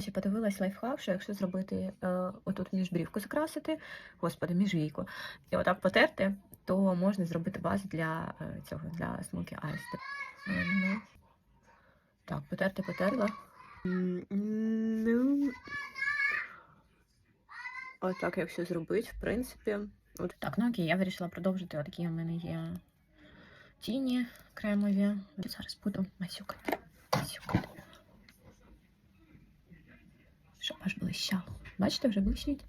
Ще подивилась лайфхак, що якщо зробити е, отут міжбрівку закрасити, господи, міжвійку, і отак потерти, то можна зробити базу для е, цього, для смокі айс. Ну, так, потерти, потерла. Ну, отак, якщо зробити, в принципі. От. Так, ну окей, я вирішила продовжити. Отакі у мене є тіні кремові. Зараз буду масюкати. Масюкати. Щоб аж блищало. Бачите, вже блищить.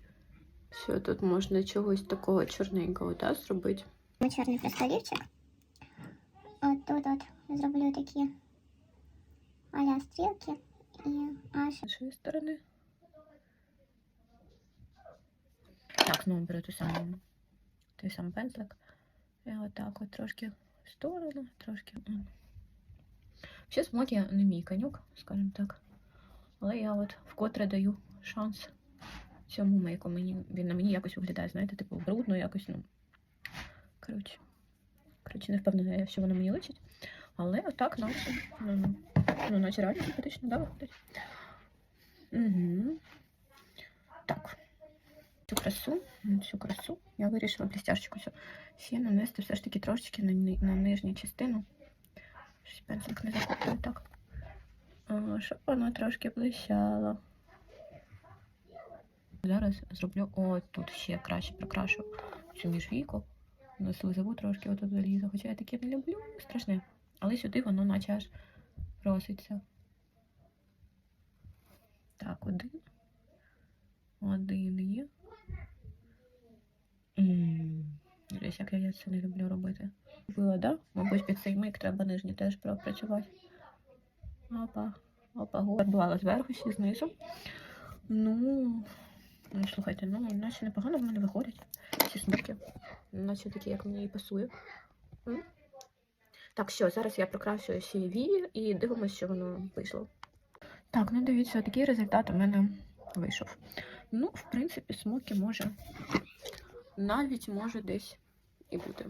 Все, тут можна чогось такого чорненького да, зробити. Ну, чорний просто олівчик. От тут от зроблю такі аля стрілки і аж З іншої сторони. Так, знову беру ту саму, той самий пензлик. І отак от трошки в сторону, трошки. м. Ще смокі не мій конюк, скажімо так. Але я от вкотре даю шанс цьому мейку. Мені, він на мені якось виглядає, знаєте, типу брудно якось, ну. Коротше. Коротше, не впевнена, що воно мені личить. Але отак, наче. Ну, ну, наче реально симпатично, да, виходить. Угу. Так. Цю красу, цю красу я вирішила блістяшечку ще нанести все ж таки трошечки на, на нижню частину. Щось пензлик не захоплює так. Щоб воно трошки блищало. Зараз зроблю о, тут ще краще прикрашу цю міжвійку. На слизову трошки отут залізу. Хоча я таке не люблю, страшне. Але сюди воно наче аж проситься. Так, один. Один є. Дивись, як я це не люблю робити. Було, да? Мабуть, під цей мик треба нижній теж пропрацювати. Опа, опа, горбувала зверху, ще знизу. Ну, ну, слухайте, ну, наче непогано в мене виходять ці смоки. Наче такі, як мені і пасує. Так, що, зараз я прокрашую ще вії і дивимося, що воно вийшло. Так, ну дивіться, такий результат у мене вийшов. Ну, в принципі, смоки може навіть може десь і бути.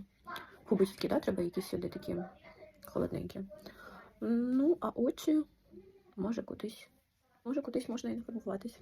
Губочки, да, треба якісь сюди такі холодненькі. Ну, а очі може кудись. Може, кудись можна і не фарбуватись.